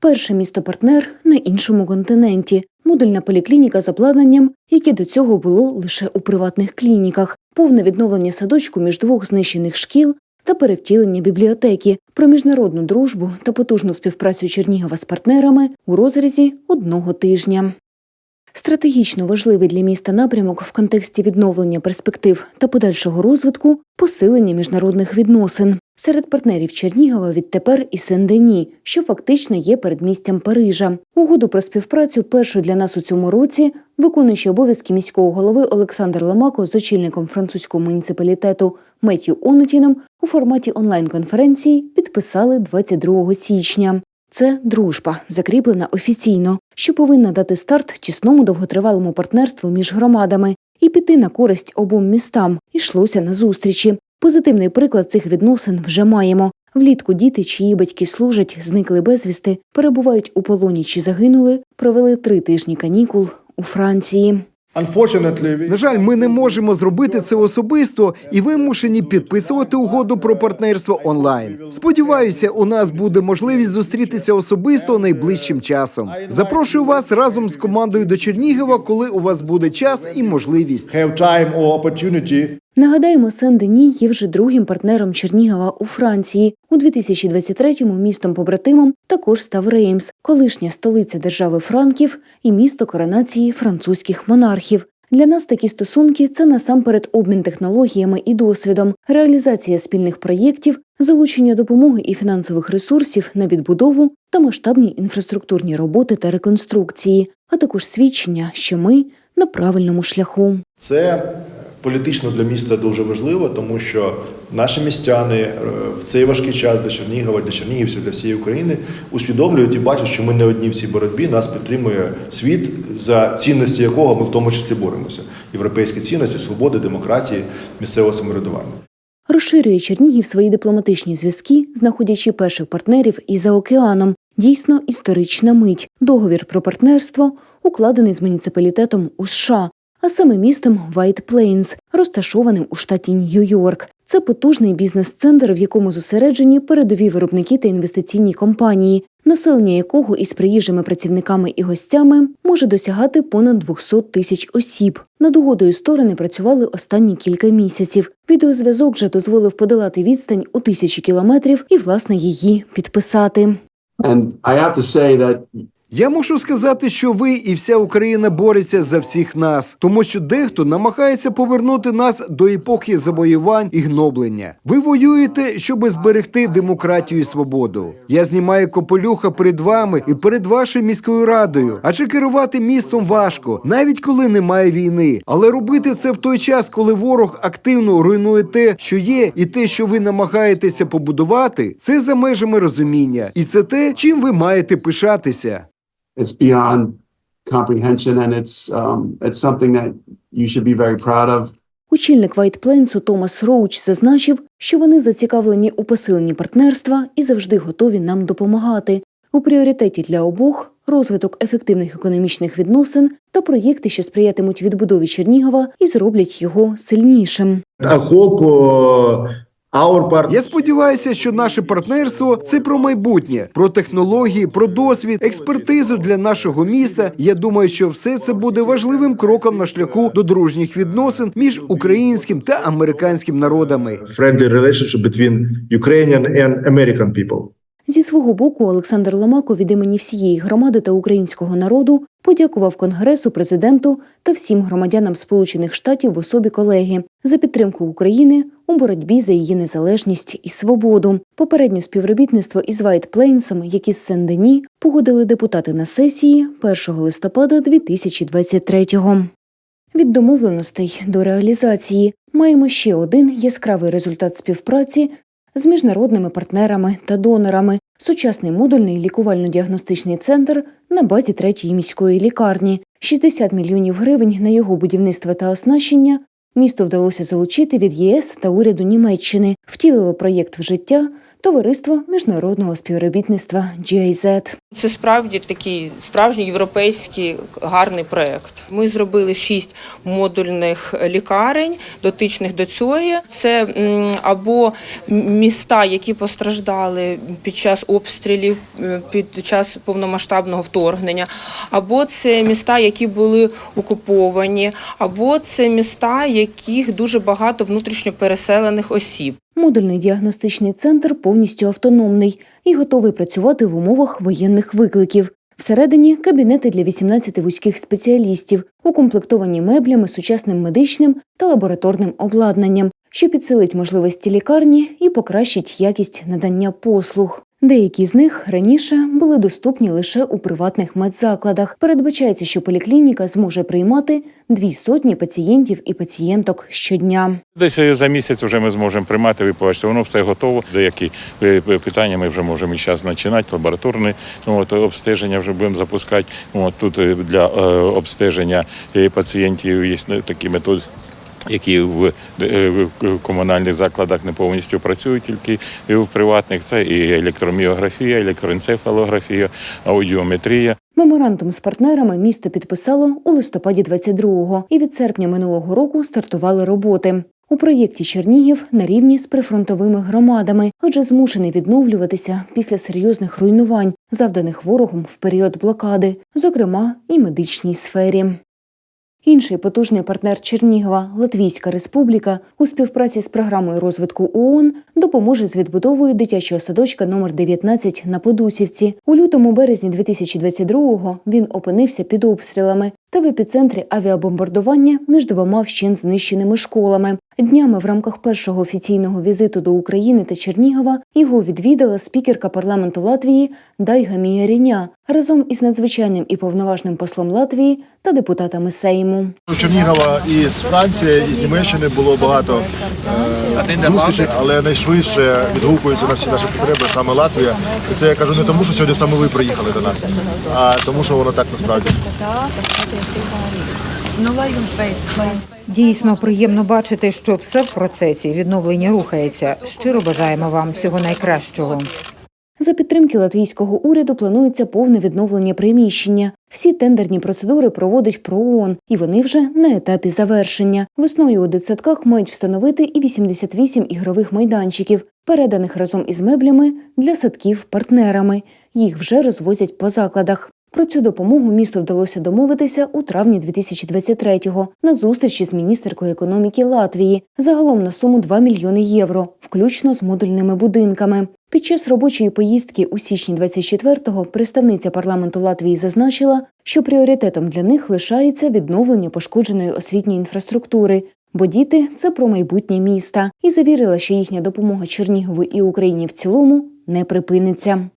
Перше місто-партнер на іншому континенті. Модульна поліклініка з обладнанням, яке до цього було лише у приватних клініках, повне відновлення садочку між двох знищених шкіл та перевтілення бібліотеки про міжнародну дружбу та потужну співпрацю Чернігова з партнерами у розрізі одного тижня. Стратегічно важливий для міста напрямок в контексті відновлення перспектив та подальшого розвитку посилення міжнародних відносин. Серед партнерів Чернігова відтепер і Сен-Дені, що фактично є передмістям Парижа. Угоду про співпрацю першу для нас у цьому році виконуючий обов'язки міського голови Олександр Ламако з очільником французького муніципалітету Меттю Онутіном у форматі онлайн-конференції підписали 22 січня. Це дружба, закріплена офіційно, що повинна дати старт тісному довготривалому партнерству між громадами і піти на користь обом містам. Ішлося на зустрічі. Позитивний приклад цих відносин вже маємо. Влітку діти, чиї батьки служать, зникли безвісти, перебувають у полоні чи загинули, провели три тижні канікул у Франції. На жаль, ми не можемо зробити це особисто і вимушені підписувати угоду про партнерство онлайн. Сподіваюся, у нас буде можливість зустрітися особисто найближчим часом. Запрошую вас разом з командою до Чернігова, коли у вас буде час і можливість. Нагадаємо, Сен-Дені є вже другим партнером Чернігова у Франції. У 2023-му містом побратимом також став Реймс, колишня столиця держави Франків і місто коронації французьких монархів. Для нас такі стосунки це насамперед обмін технологіями і досвідом, реалізація спільних проєктів, залучення допомоги і фінансових ресурсів на відбудову та масштабні інфраструктурні роботи та реконструкції, а також свідчення, що ми на правильному шляху. Це політично для міста дуже важливо, тому що наші містяни е, в цей важкий час для Чернігова, для чернігівців, для всієї України усвідомлюють і бачать, що ми не одні в цій боротьбі. Нас підтримує світ, за цінності якого ми в тому числі боремося. Європейські цінності, свободи, демократії, місцевого самоврядування. Розширює Чернігів свої дипломатичні зв'язки, знаходячи перших партнерів і за океаном. Дійсно історична мить. Договір про партнерство укладений з муніципалітетом у США, а саме містом White Plains, розташованим у штаті Нью-Йорк. Це потужний бізнес-центр, в якому зосереджені передові виробники та інвестиційні компанії, населення якого із приїжджими працівниками і гостями може досягати понад 200 тисяч осіб. Над угодою сторони працювали останні кілька місяців. Відеозв'язок вже дозволив подолати відстань у тисячі кілометрів і, власне, її підписати. And I have to say that Я мушу сказати, що ви і вся Україна бореться за всіх нас, тому що дехто намагається повернути нас до епохи завоювань і гноблення. Ви воюєте, щоб зберегти демократію і свободу. Я знімаю копелюха перед вами і перед вашою міською радою. Адже керувати містом важко, навіть коли немає війни. Але робити це в той час, коли ворог активно руйнує те, що є, і те, що ви намагаєтеся побудувати, це за межами розуміння, і це те, чим ви маєте пишатися. It's beyond comprehension and it's um, it's something that you should be very proud of. Очільник White Plains Томас Роуч зазначив, що вони зацікавлені у посиленні партнерства і завжди готові нам допомагати. У пріоритеті для обох розвиток ефективних економічних відносин та проєкти, що сприятимуть відбудові Чернігова і зроблять його сильнішим. I hope uh, Я сподіваюся, що наше партнерство це про майбутнє, про технології, про досвід, експертизу для нашого міста. Я думаю, що все це буде важливим кроком на шляху до дружніх відносин між українським та американським народами. friendly relationship between Ukrainian and American people. Зі свого боку Олександр Ломако від імені всієї громади та українського народу подякував Конгресу, президенту та всім громадянам Сполучених Штатів в особі колеги за підтримку України у боротьбі за її незалежність і свободу. Попереднє співробітництво із White Plains, як і з Сен-Дені, погодили депутати на сесії 1 листопада 2023-го. Від домовленостей до реалізації маємо ще один яскравий результат співпраці з міжнародними партнерами та донорами. Сучасний модульний лікувально-діагностичний центр на базі третьої міської лікарні. 60 мільйонів гривень на його будівництво та оснащення місто вдалося залучити від ЄС та уряду Німеччини, втілило проєкт в життя товариство міжнародного співробітництва GIZ. Це справді такий справжній європейський гарний проект. Ми зробили шість модульних лікарень, дотичних до цього. Це або міста, які постраждали під час обстрілів, е, під час повномасштабного вторгнення, або це міста, які були окуповані, або це міста, яких дуже багато внутрішньо переселених осіб. Модульний діагностичний центр повністю автономний і готовий працювати в умовах воєнних викликів. Всередині кабінети для 18 вузьких спеціалістів, укомплектовані меблями, сучасним медичним та лабораторним обладнанням, що підсилить можливості лікарні і покращить якість надання послуг. Деякі з них раніше були доступні лише у приватних медзакладах. Передбачається, що поліклініка зможе приймати дві сотні пацієнтів і пацієнток щодня. Десь е, за місяць вже ми зможемо приймати. Ви побачите, воно все готово. Деякі е, питання ми вже можемо зараз починати. Лабораторне ну, от, обстеження вже будемо запускати. От, тут е, для обстеження пацієнтів є е, такі методи. Які в, е, комунальних закладах не повністю працюють, тільки в приватних це і електроміографія, електроенцефалографія, аудіометрія. Меморандум з партнерами місто підписало у листопаді 22-го і від серпня минулого року стартували роботи. У проєкті Чернігів на рівні з прифронтовими громадами, адже змушений відновлюватися після серйозних руйнувань, завданих ворогом в період блокади, зокрема і медичній сфері. Інший потужний партнер Чернігова Латвійська Республіка у співпраці з програмою розвитку ООН допоможе з відбудовою дитячого садочка номер 19 на Подусівці. У лютому березні 2022-го він опинився під обстрілами та в епіцентрі авіабомбардування між двома вщен знищеними школами. Днями в рамках першого офіційного візиту до України та Чернігова його відвідала спікерка парламенту Латвії Дайга Міяріня разом із надзвичайним і повноважним послом Латвії та депутатами Сейму. У Чернігова і з Франції, і з Німеччини було багато е, зустрічей, але найшвидше відгукується на всі наші потреби саме Латвія. І це я кажу не тому, що сьогодні саме ви приїхали до нас, а тому, що воно так насправді. Дійсно приємно бачити, що все в процесі відновлення рухається. Щиро бажаємо вам всього найкращого. За підтримки латвійського уряду планується повне відновлення приміщення. Всі тендерні процедури проводить ПРООН, і вони вже на етапі завершення. Весною у дитсадках мають встановити і 88 ігрових майданчиків, переданих разом із меблями для садків партнерами. Їх вже розвозять по закладах. Про цю допомогу місту вдалося домовитися у травні 2023-го на зустрічі з міністеркою економіки Латвії загалом на суму 2 мільйони євро, включно з модульними будинками. Під час робочої поїздки у січні 24-го представниця парламенту Латвії зазначила, що пріоритетом для них лишається відновлення пошкодженої освітньої інфраструктури, бо діти це про майбутнє міста, і завірила, що їхня допомога Чернігову і Україні в цілому не припиниться.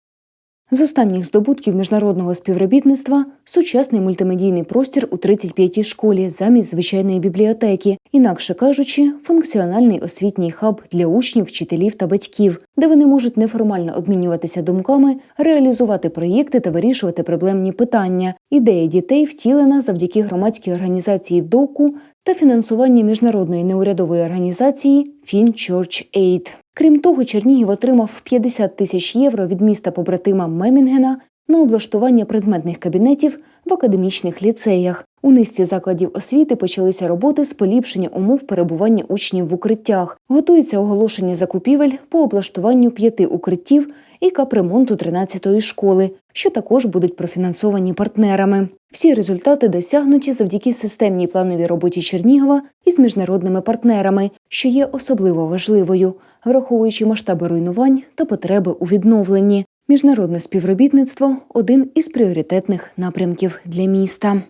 З останніх здобутків міжнародного співробітництва сучасний мультимедійний простір у 35-й школі замість звичайної бібліотеки, інакше кажучи, функціональний освітній хаб для учнів, вчителів та батьків, де вони можуть неформально обмінюватися думками, реалізувати проєкти та вирішувати проблемні питання. Ідея дітей втілена завдяки громадській організації ДОКУ та фінансуванню міжнародної неурядової організації FinChurch Aid. Крім того, Чернігів отримав 50 тисяч євро від міста побратима Мемінгена на облаштування предметних кабінетів в академічних ліцеях. У низці закладів освіти почалися роботи з поліпшення умов перебування учнів в укриттях. Готується оголошення закупівель по облаштуванню п'яти укриттів і капремонту 13-ї школи, що також будуть профінансовані партнерами. Всі результати досягнуті завдяки системній плановій роботі Чернігова із міжнародними партнерами, що є особливо важливою, враховуючи масштаби руйнувань та потреби у відновленні. Міжнародне співробітництво один із пріоритетних напрямків для міста.